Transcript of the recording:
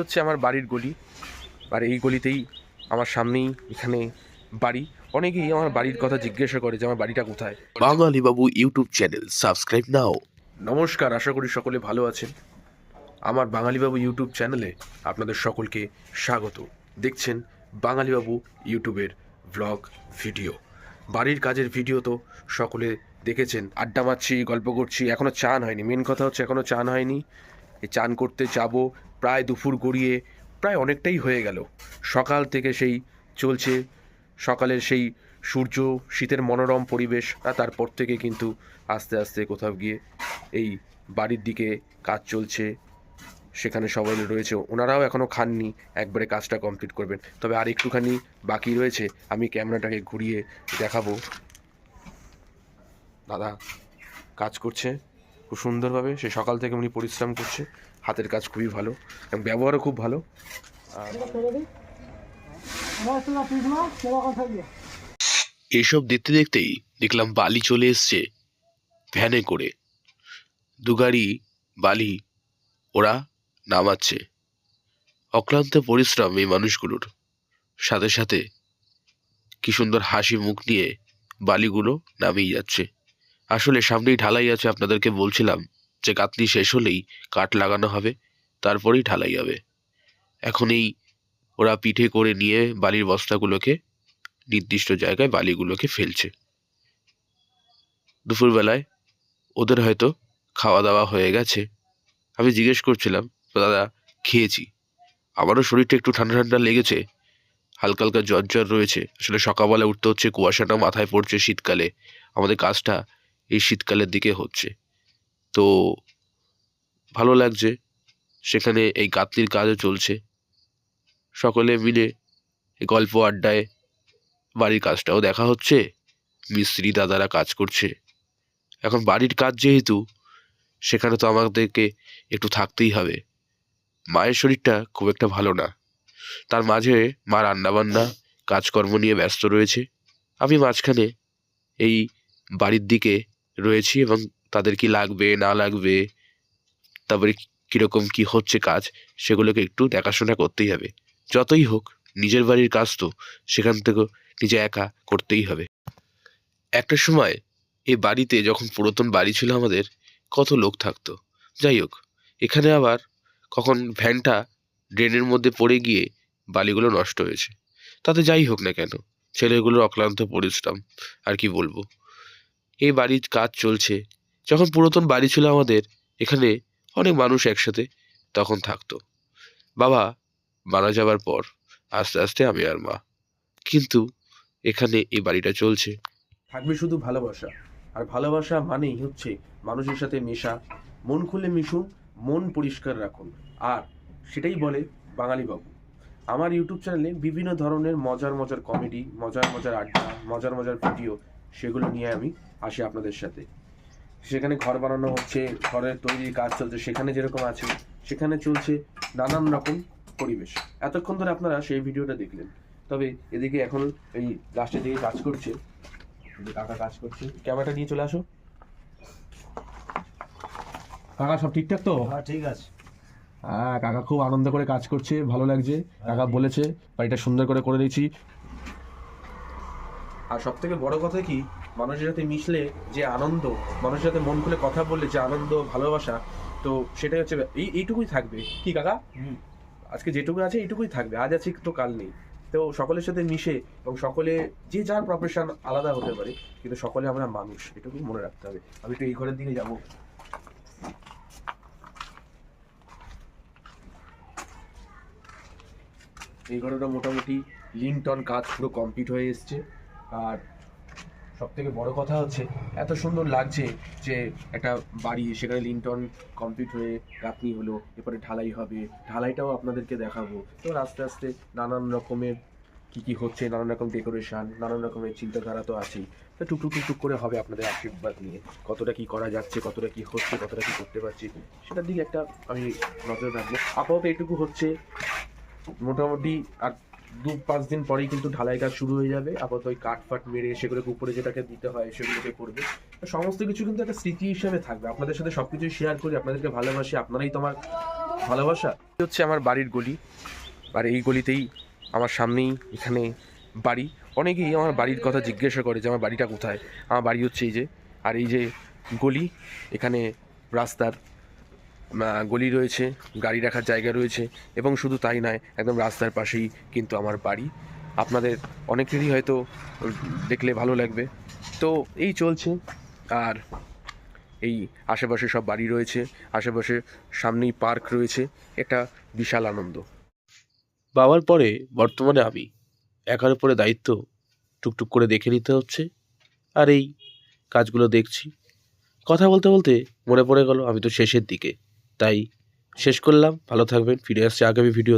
হচ্ছে আমার বাড়ির গলি। আর এই গলিতেই আমার সামনেই এখানে বাড়ি। অনেকেই আমার বাড়ির কথা জিজ্ঞাসা করে যে আমার বাড়িটা কোথায়? বাঙালি বাবু ইউটিউব চ্যানেল সাবস্ক্রাইব নাও। নমস্কার আশা করি সকলে ভালো আছেন। আমার বাঙালি বাবু ইউটিউব চ্যানেলে আপনাদের সকলকে স্বাগত। দেখছেন বাঙালিবাবু ইউটিউবের ব্লগ ভিডিও বাড়ির কাজের ভিডিও তো সকলে দেখেছেন। আড্ডা মারছি গল্প করছি এখনও চান হয়নি। মেন কথা হচ্ছে এখনও চান হয়নি। এই চান করতে যাব প্রায় দুপুর গড়িয়ে প্রায় অনেকটাই হয়ে গেল। সকাল থেকে সেই চলছে। সকালের সেই সূর্য, শীতের মনোরম পরিবেশ আর তারপর থেকে কিন্তু আস্তে আস্তে কোথাও গিয়ে এই বাড়ির দিকে কাজ চলছে। সেখানে সবাই রয়েছে। ওনারাও এখনও খাননি। একবারে কাজটা কমপ্লিট করবেন। তবে আর একটুখানি বাকি রয়েছে। আমি ক্যামেরাটাকে ঘুরিয়ে দেখাবো। দাদা, কাজ করছে। খুব সুন্দরভাবে। সে সকাল থেকে উনি পরিশ্রম করছে। হাতের কাজ খুবই ভালো এবং ব্যবহারও খুব ভালো। এসব দেখতে দেখতেই দেখলাম বালি চলে এসছে ভ্যানে করে। দু গাড়ি বালি ওরা নামাচ্ছে। অক্লান্ত পরিশ্রম এই মানুষগুলোর। সাথে সাথে কি সুন্দর হাসি মুখ নিয়ে বালিগুলো নামিয়ে যাচ্ছে। আসলে সামনেই ঢালাই আছে, আপনাদেরকে বলছিলাম। যে গাঁথনি শেষ হলেই কাঠ লাগানো হবে, তারপরেই ঢালাই হবে। এখন এই ওরা পিঠে করে নিয়ে বালির বস্তাগুলোকে, নির্দিষ্ট জায়গায় বালিগুলোকে ফেলছে। দুপুরবেলায় ওদের হয়তো খাওয়া দাওয়া হয়ে গেছে। আমি জিজ্ঞেস করছিলাম, দাদা, খেয়েছি। আমারও শরীরটা একটু ঠান্ডা ঠান্ডা লেগেছে। হালকা হালকা জ্বর জ্বর রয়েছে। আসলে সকালবেলা উঠতে হচ্ছে কুয়াশাটা মাথায় পড়ছে শীতকালে। আমাদের কাজটা এই শীতকালের দিকে হচ্ছে। তো ভালো লাগছে। সেখানে এই গাতলির কাজও চলছে। সকলে মিলে গল্প আড্ডায় বাড়ির কাজটাও দেখা হচ্ছে। মিস্ত্রি দাদারা কাজ করছে। এখন বাড়ির কাজ যেহেতু, সেখানে তো আমাদেরকে একটু থাকতেই হবে। মায়ের শরীরটা খুব একটা ভালো না। তার মাঝে মা রান্নাবান্না, কাজকর্ম নিয়ে ব্যস্ত রয়েছে। আমি মাঝখানে এই বাড়ির দিকে রয়েছি এবং তাদের কি লাগবে, না লাগবে, তারপরে কীরকম কি হচ্ছে কাজ, সেগুলোকে একটু দেখাশোনা করতেই হবে। যতই হোক, নিজের বাড়ির কাজ তো, সেখান থেকেও নিজে একা করতেই হবে। একটা সময় এই বাড়িতে যখন পুরাতন বাড়ি ছিল আমাদের, কত লোক থাকতো। যাই হোক, এখানে আবার কখন ভ্যানটা ড্রেনের মধ্যে পড়ে গিয়ে বালিগুলো নষ্ট হয়েছে। তাতে যাই হোক না কেন, ছেলেগুলোর অক্লান্ত পরিশ্রম, আর কি বলব। এই বাড়ির কাজ চলছে যখন পুরাতন বাড়ি ছিল আমাদের, এখানে অনেক মানুষ একসাথে তখন থাকতো। বাবা মারা যাবার পর আস্তে আস্তে আমি আর মা। কিন্তু এখানে এই বাড়িটা চলছে। থাকবে শুধু ভালোবাসা। আর ভালোবাসা মানেই হচ্ছে মানুষের সাথে মেশা, মন খুলে মিশুন মন পরিষ্কার রাখুন। আর সেটাই বলে বাঙালি বাবু আমার ইউটিউব চ্যানেলে বিভিন্ন ধরনের মজার মজার কমেডি, মজার মজার আড্ডা, মজার মজার ভিডিও, সেগুলো নিয়ে আমি আসি আপনাদের সাথে। সেখানে ঘর বানানো হচ্ছে ঘরের তৈরির কাজ চলছে সেখানে যেরকম আছে সেখানে চলছে নানান রকম পরিবেশ। এতক্ষণ ধরে আপনারা সেই ভিডিওটা দেখলেন। তবে এদিকে এখন এই লাস্টের দিকে কাজ করছে কাকা কাজ করছে। ক্যামেরাটা নিয়ে চলে আসো। কাকা সব ঠিকঠাক তো? হ্যাঁ ঠিক আছে। হ্যাঁ কাকা খুব আনন্দ করে কাজ করছে ভালো লাগছে। কাকা বলেছে বাড়িটা সুন্দর করে করে দিয়েছি। আর সব থেকে বড় কথা কি মানুষের সাথে মিশলে যে আনন্দ মানুষের সাথে মন খুলে কথা বললে যে আনন্দ ভালোবাসা তো সেটাই হচ্ছে এই এইটুকুই থাকবে। কি কাকা। আজকে যেটুকু আছে এইটুকুই থাকবে আজ আছে তো কাল নেই। তো সকলের সাথে মিশে এবং সকলে যে যার প্রফেশন আলাদা হতে পারে কিন্তু সকলে আমরা মানুষ এটুকুই মনে রাখতে হবে। আমি একটু এই ঘরের দিকে যাব। এই ঘরটা মোটামুটি লিনটন কাজ পুরো কমপ্লিট হয়ে এসছে। আর সব থেকে বড় কথা হচ্ছে, এত সুন্দর লাগছে যে একটা বাড়ি, সেখানে লিনটন কমপ্লিট হয়ে গাঁথনি হলো, এরপরে ঢালাই হবে, ঢালাইটাও আপনাদেরকে দেখাবো। এবার আস্তে আস্তে নানান রকমের কি কি হচ্ছে, নানান রকম ডেকোরেশন নানান রকমের চিন্তাধারা তো আছেই। তো টুকটুক টুকটুক করে হবে আপনাদের আশীর্বাদ নিয়ে, কতটা কি করা যাচ্ছে, কতটা কি হচ্ছে, কতটা কি করতে পারছি, সেটার দিকে একটা আমি নজর রাখব। আপাতত এটুকু হচ্ছে মোটামুটি আর দু পাঁচ দিন পরেই কিন্তু ঢালাই কাজ শুরু হয়ে যাবে। আপাতত ওই কাঠ ফাট মেরে সেগুলোকে উপরে যেটাকে দিতে হয় সেগুলোকে করবে। সমস্ত কিছু কিন্তু একটা স্মৃতি হিসেবে থাকবে। আপনাদের সাথে সব সবকিছু শেয়ার করি, আপনাদেরকে ভালোবাসি। আপনারাই তোমার ভালোবাসা। হচ্ছে আমার বাড়ির গলি। আর এই গলিতেই আমার সামনেই এখানে বাড়ি। অনেকেই আমার বাড়ির কথা জিজ্ঞাসা করে যে, আমার বাড়িটা কোথায়? আমার বাড়ি হচ্ছে এই যে, আর এই যে গলি, এখানে রাস্তার গলি রয়েছে, গাড়ি রাখার জায়গা রয়েছে, এবং শুধু তাই নয়, একদম রাস্তার পাশেই কিন্তু আমার বাড়ি। আপনাদের অনেকেরই হয়তো দেখলে ভালো লাগবে। তো এই চলছে, আর এই আশেপাশে সব বাড়ি রয়েছে, আশেপাশে সামনেই পার্ক রয়েছে, একটা বিশাল আনন্দ। বাবার পরে বর্তমানে আমি একার উপরে দায়িত্ব টুকটুক করে দেখে নিতে হচ্ছে, আর এই কাজগুলো দেখছি। কথা বলতে বলতে মনে পড়ে গেল আমি তো শেষের দিকে। তাই শেষ করলাম। ভালো থাকবেন ফিরে আসছি আগামী ভিডিওতে।